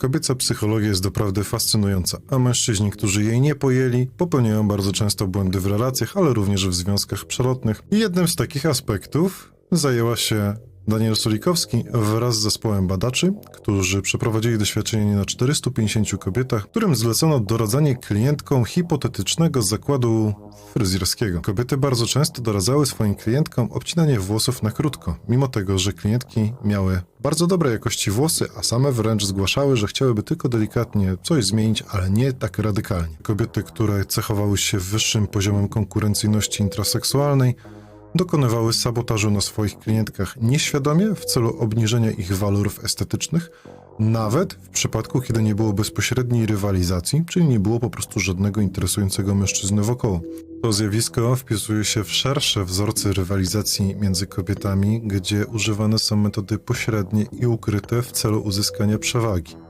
Kobieca psychologia jest doprawdy fascynująca, a mężczyźni, którzy jej nie pojęli, popełniają bardzo często błędy w relacjach, ale również w związkach przelotnych. I jednym z takich aspektów zajęła się Daniel Solikowski wraz z zespołem badaczy, którzy przeprowadzili doświadczenie na 450 kobietach, którym zlecono doradzanie klientkom hipotetycznego zakładu fryzjerskiego. Kobiety bardzo często doradzały swoim klientkom obcinanie włosów na krótko, mimo tego, że klientki miały bardzo dobrej jakości włosy, a same wręcz zgłaszały, że chciałyby tylko delikatnie coś zmienić, ale nie tak radykalnie. Kobiety, które cechowały się wyższym poziomem konkurencyjności intraseksualnej, dokonywały sabotażu na swoich klientkach nieświadomie w celu obniżenia ich walorów estetycznych, nawet w przypadku, kiedy nie było bezpośredniej rywalizacji, czyli nie było po prostu żadnego interesującego mężczyzny wokoło. To zjawisko wpisuje się w szersze wzorce rywalizacji między kobietami, gdzie używane są metody pośrednie i ukryte w celu uzyskania przewagi.